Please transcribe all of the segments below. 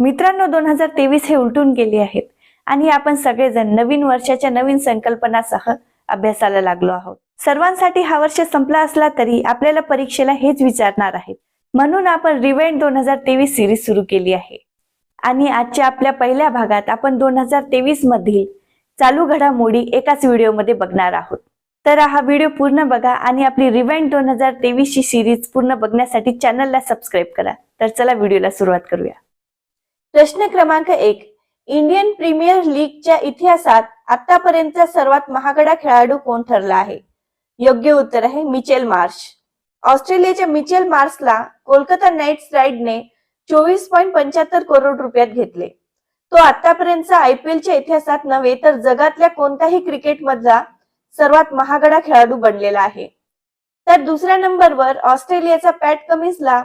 मित्रांनो दोन हजार तेवीस हे उलटून गेले आहेत आणि आपण सगळेजण नवीन वर्षाच्या नवीन संकल्पनासह अभ्यासाला लागलो आहोत. सर्वांसाठी हा वर्ष संपला असला तरी आपल्याला परीक्षेला हेच विचारणार आहेत. म्हणून आपण रिवेंट दोन हजार तेवीस सिरीज सुरू केली आहे. आणि आजच्या आपल्या पहिल्या भागात आपण दोन हजार तेवीस मधील चालू घडामोडी एकाच व्हिडिओमध्ये बघणार आहोत. तर हा व्हिडिओ पूर्ण बघा आणि आपली रिवेंट दोन हजार तेवीस ची सिरीज पूर्ण बघण्यासाठी चॅनलला सबस्क्राईब करा. तर चला व्हिडिओला सुरुवात करूया. प्रश्न क्रमांक एक. इंडियन प्रीमियर लीगच्या इतिहासात आतापर्यंतचा सर्वात महागडा खेळाडू कोण ठरला आहे? योग्य उत्तर आहे मिचेल मार्श. ऑस्ट्रेलियाच्या मिचेल मार्सला कोलकाता नाईट्स राईडने चोवीस पॉईंट पंच्याहत्तर करोड रुपयात घेतले. तो आतापर्यंतचा आयपीएलच्या इतिहासात नव्हे तर जगातल्या कोणत्याही क्रिकेटमधला सर्वात महागडा खेळाडू बनलेला आहे. तर दुसऱ्या नंबरवर ऑस्ट्रेलियाचा पॅट कमिन्सला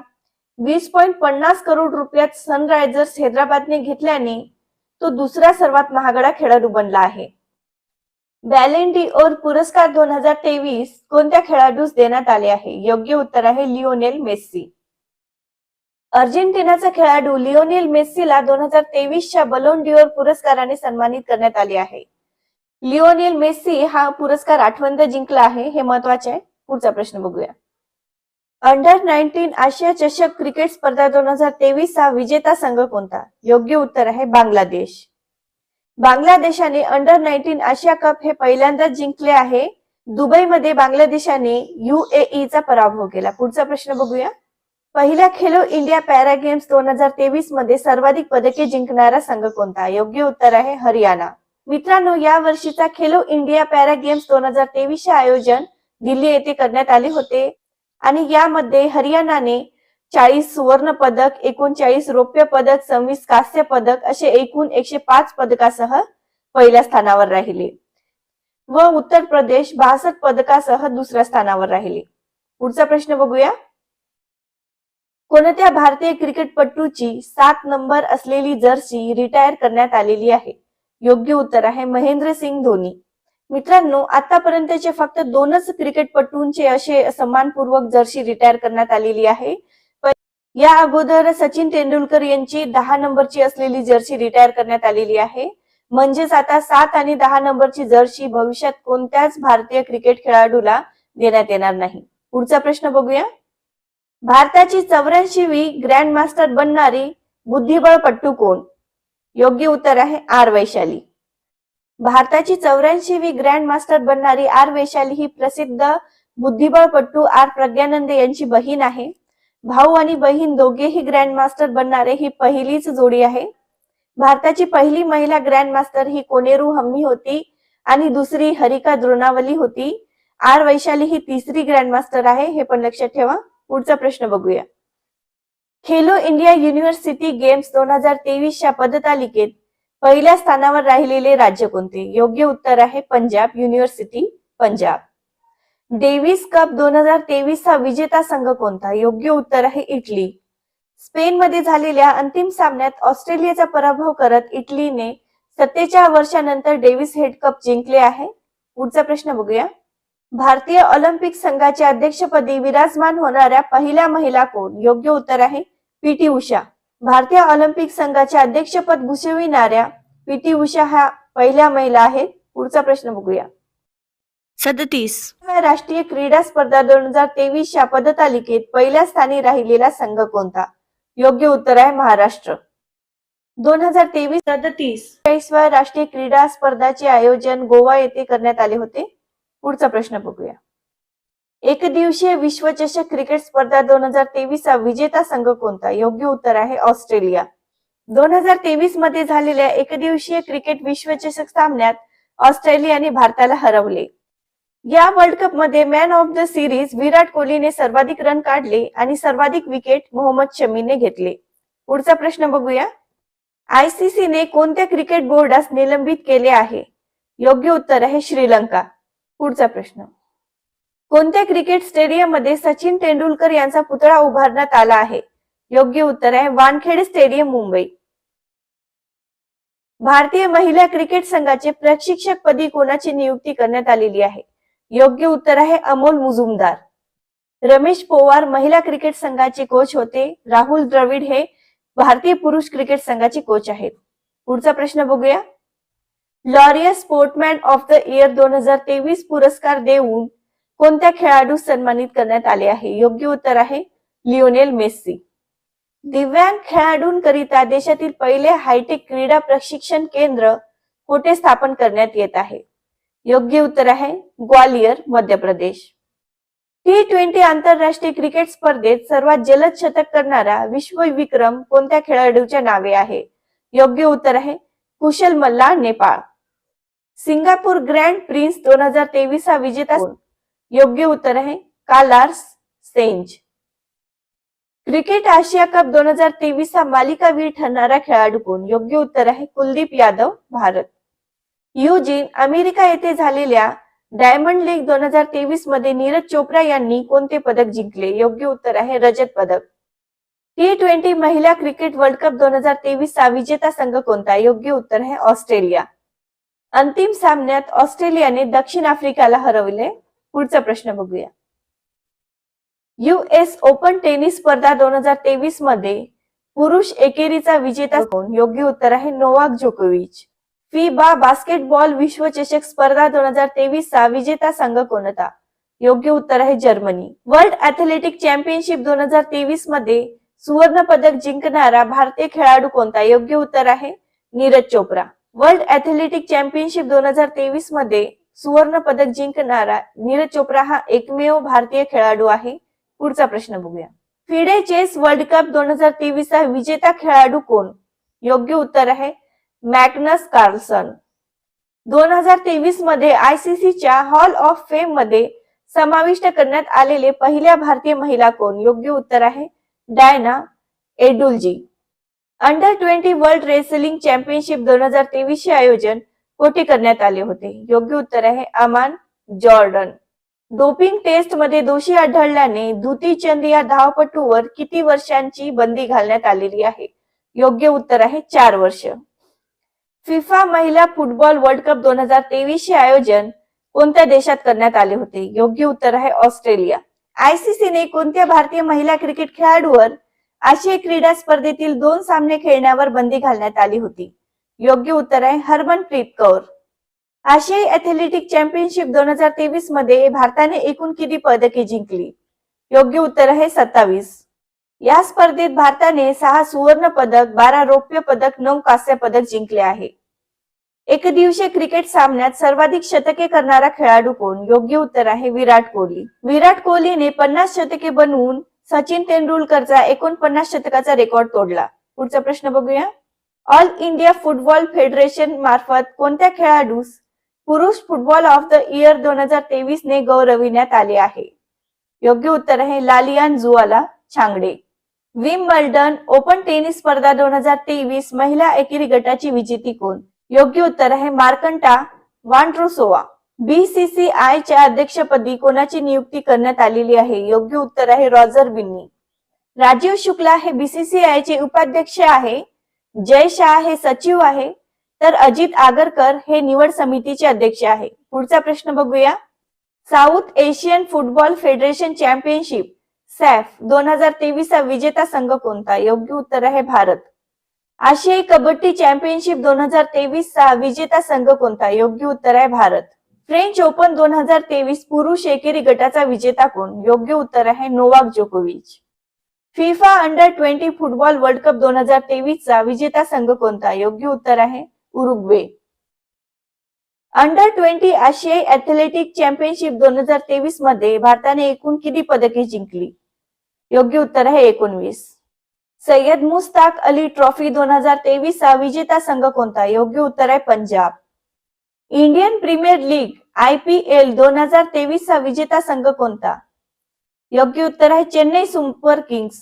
वीस पॉईंट पन्नास करोड रुपयात सनरायझर्स हैदराबादने घेतल्याने तो दुसरा सर्वात महागडा खेळाडू बनला आहे. बॅलेंडी ओर पुरस्कार दोन हजार तेवीस कोणत्या खेळाडूस देण्यात आले आहे? योग्य उत्तर आहे लिओनेल मेस्सी. अर्जेंटिनाचा खेळाडू लिओनेल मेस्सीला दोन हजार तेवीसच्या बलोन डिओर पुरस्काराने सन्मानित करण्यात आले आहे. लिओनेल मेस्सी हा पुरस्कार आठवंद जिंकला आहे हे महत्त्वाचे आहे. पुढचा प्रश्न बघूया. अंडर नाईन्टीन आशिया चषक क्रिकेट स्पर्धा दोन हजार तेवीस चा विजेता संघ कोणता? योग्य उत्तर आहे बांगलादेश. बांगलादेशाने अंडर नाईन्टीन आशिया कप हे पहिल्यांदाच जिंकले आहे. दुबईमध्ये बांगलादेशाने युएई चा पराभव केला. पुढचा प्रश्न बघूया. पहिल्या खेलो इंडिया पॅरा गेम्स दोन हजार तेवीसमध्ये सर्वाधिक पदके जिंकणारा संघ कोणता? योग्य उत्तर आहे हरियाणा. मित्रांनो या वर्षीचा खेलो इंडिया पॅरा गेम्स दोन हजार तेवीस चे आयोजन दिल्ली येथे करण्यात आले होते. आणि यामध्ये हरियाणाने चाळीस सुवर्ण पदक एकोणचाळीस रौप्य पदक सव्वीस कांस्य पदक असे एकूण एकशे पाच पदकासह पहिल्या स्थानावर राहिले. व उत्तर प्रदेश बासष्ट पदकासह दुसऱ्या स्थानावर राहिले. पुढचा प्रश्न बघूया. कोणत्या भारतीय क्रिकेटपटूची सात नंबर असलेली जर्सी रिटायर करण्यात आलेली आहे? योग्य उत्तर आहे महेंद्र सिंग धोनी. मित्रांनो आतापर्यंतचे फक्त दोनच क्रिकेटपटूंचे असे सन्मानपूर्वक जर्सी रिटायर करण्यात आलेली आहे. या अगोदर सचिन तेंडुलकर यांची दहा नंबरची असलेली जर्सी रिटायर करण्यात आलेली आहे. म्हणजेच आता सात आणि दहा नंबरची जर्सी भविष्यात कोणत्याच भारतीय क्रिकेट खेळाडूला देण्यात येणार नाही. पुढचा प्रश्न बघूया. भारताची चौऱ्याऐंशीवी ग्रँड मास्टर बनणारी बुद्धिबळपट्टू कोण? योग्य उत्तर आहे आर वैशाली. भारताची चौऱ्याऐंशीवी ग्रँड मास्टर बनणारी आर वैशाली ही प्रसिद्ध बुद्धिबळपट्टू आर प्रज्ञानंद यांची बहीण आहे. भाऊ आणि बहीण दोघेही ग्रँड मास्टर बनणारे ही पहिलीच जोडी आहे. भारताची पहिली महिला ग्रँड मास्टर ही कोनेरू हम्मी होती आणि दुसरी हरिका द्रोणावली होती. आर वैशाली ही तिसरी ग्रँड मास्टर आहे हे पण लक्षात ठेवा. पुढचा प्रश्न बघूया. खेलो इंडिया युनिव्हर्सिटी गेम्स दोन हजार तेवीसच्या पदतालिकेत पहिल्या स्थानावर राहिलेले राज्य कोणते? योग्य उत्तर आहे Punjab university Punjab. Davis cup दोन हजार तेवीसचा विजेता संघ कोणता? योग्य उत्तर आहे इटली. स्पेन मध्ये झालेल्या अंतिम सामन्यात ऑस्ट्रेलियाचा पराभव करत इटलीने सत्तेच्या वर्षानंतर डेव्हिस हेड कप जिंकले आहे. पुढचा प्रश्न बघूया. भारतीय ऑलिम्पिक संघाच्या अध्यक्षपदी विराजमान होणाऱ्या पहिल्या महिला कोण? योग्य उत्तर आहे पीटी उषा. भारतीय ऑलिम्पिक संघाच्या अध्यक्षपद भूषविणाऱ्या पी टी उषा ह्या पहिल्या महिला आहेत. पुढचा प्रश्न बघूया. सदतीस. राष्ट्रीय क्रीडा स्पर्धा दोन हजार तेवीसच्या पदतालिकेत पहिल्या स्थानी राहिलेला संघ कोणता? योग्य उत्तर आहे महाराष्ट्र. दोन हजार तेवीस सदतीस. राष्ट्रीय क्रीडा स्पर्धाचे आयोजन गोवा येथे करण्यात आले होते. पुढचा प्रश्न बघूया. एक दिवसीय विश्वचषक क्रिकेट स्पर्धा दोन हजार तेवीसचा विजेता संघ कोणता? योग्य उत्तर आहे ऑस्ट्रेलिया. दोन हजार तेवीसमध्ये झालेल्या एकदिवसीय क्रिकेट विश्वचषक सामन्यात ऑस्ट्रेलियाने भारताला हरवले. या वर्ल्ड कपमध्ये man of the series Virat कोहलीने सर्वाधिक रन काढले आणि सर्वाधिक विकेट मोहम्मद शमीने घेतले. पुढचा प्रश्न बघूया. आयसीसी ने कोणत्या क्रिकेट बोर्डास निलंबित केले आहे? योग्य उत्तर आहे श्रीलंका. पुढचा प्रश्न. कोणत्या क्रिकेट स्टेडियममध्ये सचिन तेंडुलकर यांचा पुतळा उभारण्यात आला आहे? योग्य उत्तर आहे वानखेडे स्टेडियम मुंबई. भारतीय महिला क्रिकेट संघाचे प्रशिक्षक पदी कोणाची नियुक्ती करण्यात आलेली आहे? योग्य उत्तर आहे अमोल मुजुमदार. रमेश पोवार महिला क्रिकेट संघाचे कोच होते. राहुल द्रविड हे भारतीय पुरुष क्रिकेट संघाचे कोच आहेत. पुढचा प्रश्न बघूया. Laureus sportsman of the year दोन हजार तेवीस पुरस्कार देऊन कोणत्या खेळाडू सन्मानित करण्यात आले आहे? योग्य उत्तर आहे लिओनेल मेस्सी. दिव्यांग खेळाडूंकरिता देशातील पहिले हायटेक क्रीडा प्रशिक्षण केंद्र कुठे स्थापन करण्यात येत आहे? योग्य उत्तर आहे ग्वालियर मध्य प्रदेश. टी ट्वेंटी आंतरराष्ट्रीय क्रिकेट स्पर्धेत सर्वात जलद शतक करणारा विश्व विक्रम कोणत्या खेळाडूच्या नावे आहे? योग्य उत्तर आहे Kushal Malla Nepal. Singapore grand prix दोन हजार तेवीस हा विजेता योग्य उत्तर आहे. Carlos Sainz. क्रिकेट आशिया कप दोन हजार तेवीस हा मालिकावीर ठरणारा खेळाडू कोण योग्य उत्तर आहे कुलदीप यादव भारत. युजीन अमेरिका येथे झालेल्या डायमंड लीग दोन हजार तेवीसमध्ये नीरज चोप्रा यांनी कोणते पदक जिंकले? योग्य उत्तर आहे रजत पदक. टी ट्वेंटी महिला क्रिकेट वर्ल्ड कप दोन हजार तेवीस चा विजेता संघ कोणता? योग्य उत्तर आहे ऑस्ट्रेलिया. अंतिम सामन्यात ऑस्ट्रेलियाने दक्षिण आफ्रिकाला हरवले. पुढचा प्रश्न बघूया. युएस ओपन टेनिस स्पर्धा दोन हजार तेवीसमध्ये पुरुष एकेरीचा विजेता कोण? योग्य उत्तर आहे नोवाक जोकोविच. फिबा बास्केटबॉल विश्वचषक स्पर्धा दोन हजार तेवीस चा विजेता संघ कोणता? योग्य उत्तर आहे जर्मनी. वर्ल्ड ऍथलेटिक चॅम्पियनशिप दोन हजार तेवीसमध्ये सुवर्ण पदक जिंकणारा भारतीय खेळाडू कोणता? योग्य उत्तर आहे Neeraj Chopra. World athletic championship दोन हजार तेवीसमध्ये सुवर्ण पदक जिंकणारा नीरज चोप्रा हा एकमेव भारतीय खेळाडू आहे. पुढचा प्रश्न बघूया. फिडे चेस वर्ल्ड कप दोन हजार तेवीस चा विजेता खेळाडू कोण? योग्य उत्तर आहे मॅग्नस कार्लसन. दोन हजार तेवीसमध्ये आयसीसीच्या हॉल ऑफ फेममध्ये समाविष्ट करण्यात आलेले पहिल्या भारतीय महिला कोण? योग्य उत्तर आहे Diana Edulji. Under twenty world wrestling championship दोन हजार तेवीस चे आयोजन कोठे करण्यात आले होते? योग्य उत्तर आहे अमान जॉर्डन. डोपिंग टेस्टमध्ये दोषी आढळल्याने धुती चंद या धावपटूवर किती वर्षांची बंदी घालण्यात आलेली आहे? योग्य उत्तर आहे चार वर्ष. फिफा महिला फुटबॉल वर्ल्ड कप दोन हजार तेवीस चे आयोजन कोणत्या देशात करण्यात आले होते? योग्य उत्तर आहे ऑस्ट्रेलिया. आयसीसीने कोणत्या भारतीय महिला क्रिकेट खेळाडूवर आशियाई क्रीडा स्पर्धेतील दोन सामने खेळण्यावर बंदी घालण्यात आली होती? योग्य उत्तर आहे हरमनप्रीत कौर. आशियाई ऍथलेटिक चॅम्पियनशिप दोन हजार तेवीसमध्ये भारताने एकूण किती पदके जिंकली? योग्य उत्तर आहे सत्तावीस. या स्पर्धेत भारताने सहा सुवर्ण पदक बारा रौप्य पदक नऊ कांस्य पदक जिंकले आहे. एकदिवसीय क्रिकेट सामन्यात सर्वाधिक शतके करणारा खेळाडू कोण? योग्य उत्तर आहे विराट कोहली. विराट कोहलीने पन्नास शतके बनवून सचिन तेंडुलकरचा एकोणपन्नास शतकाचा रेकॉर्ड तोडला. पुढचा प्रश्न बघूया. ऑल इंडिया फुटबॉल फेडरेशन मार्फत कोणत्या खेळाडूस पुरुष फुटबॉल ऑफ द इयर दोन हजार तेवीस ने गौरविण्यात आले आहे? योग्य उत्तर आहे Lalianzuala Chhangte. Wimbledon open tennis स्पर्धा दोन हजार तेवीस महिला एकेरी गटाची विजेती कोण? योग्य उत्तर आहे मार्कंटा वानट्रोसोवा बीसीसीआय च्या अध्यक्षपदी कोणाची नियुक्ती करण्यात आलेली आहे? योग्य उत्तर आहे रॉजर बिन्नी. राजीव शुक्ला हे बीसीसीआय चे उपाध्यक्ष आहे. जय शाह हे सचिव आहे तर अजित आगरकर हे निवड समितीचे अध्यक्ष आहे. पुढचा प्रश्न बघूया. South Asian football federation championship SAFF दोन हजार तेवीस चा विजेता संघ कोणता? योग्य उत्तर आहे भारत. आशियाई कबड्डी चॅम्पियनशिप दोन हजार तेवीस चा विजेता संघ कोणता? योग्य उत्तर आहे भारत. फ्रेंच ओपन दोन हजार तेवीस पुरुष एकेरी गटाचा विजेता कोण? योग्य उत्तर आहे नोवाक जोकोविच. FIFA under twenty football world cup दोन हजार तेवीस चा विजेता संघ कोणता? योग्य उत्तर आहे उरुग्वे. अंडर ट्वेंटी आशियाई ऍथलेटिक चॅम्पियनशिप दोन हजार तेवीसमध्ये भारताने एकूण किती पदके जिंकली? योग्य उत्तर आहे एकोणवीस. सय्यद मुस्ताक अली ट्रॉफी दोन हजार तेवीस चा विजेता संघ कोणता? योग्य उत्तर आहे Punjab. Indian premier league I P L दोन हजार तेवीस चा विजेता संघ कोणता? योग्य उत्तर आहे Chennai super kings.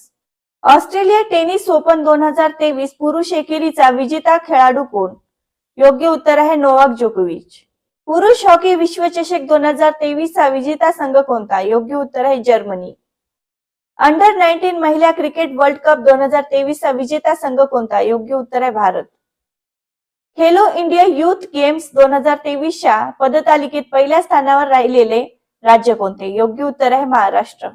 Australia tennis open दोन हजार तेवीस पुरुष एकेरीचा विजेता खेळाडू कोण? योग्य उत्तर आहे नोवाक जोकोविच. पुरुष हॉकी विश्वचषक दोन हजार तेवीस चा विजेता संघ कोणता? योग्य उत्तर आहे जर्मनी. अंडर नाईन्टीन महिला क्रिकेट वर्ल्ड कप दोन हजार तेवीस चा विजेता संघ कोणता? योग्य उत्तर आहे Bharat. Khelo India youth games दोन हजार तेवीसच्या पदतालिकेत पहिल्या स्थानावर राहिलेले राज्य कोणते? योग्य उत्तर आहे महाराष्ट्र.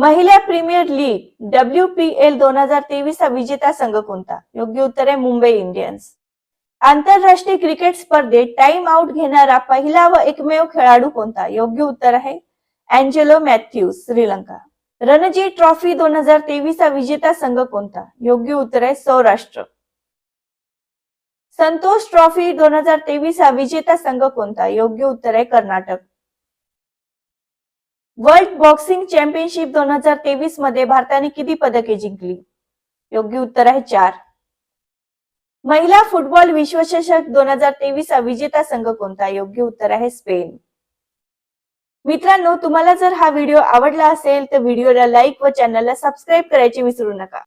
महिला premier league W P L दोन हजार तेवीस चा विजेता संघ कोणता? योग्य उत्तर आहे मुंबई इंडियन्स. आंतरराष्ट्रीय क्रिकेट स्पर्धेत टाइम आउट घेणारा पहिला व एकमेव खेळाडू कोणता? योग्य उत्तर आहे Angelo Mathews Sri Lanka. Ranji trophy दोन हजार तेवीस चा विजेता संघ कोणता? योग्य उत्तर आहे सौराष्ट्र. संतोष ट्रॉफी दोन हजार तेवीस हा विजेता संघ कोणता? योग्य उत्तर आहे कर्नाटक. वर्ल्ड बॉक्सिंग चॅम्पियनशिप दोन हजार तेवीसमध्ये भारताने किती पदके जिंकली? योग्य उत्तर आहे चार. महिला फुटबॉल विश्वचषक दोन हजार तेवीस हा विजेता संघ कोणता? योग्य उत्तर आहे स्पेन. मित्रांनो तुम्हाला जर हा व्हिडिओ आवडला असेल तर व्हिडिओला लाईक व चॅनलला सबस्क्राईब करायचे विसरू नका.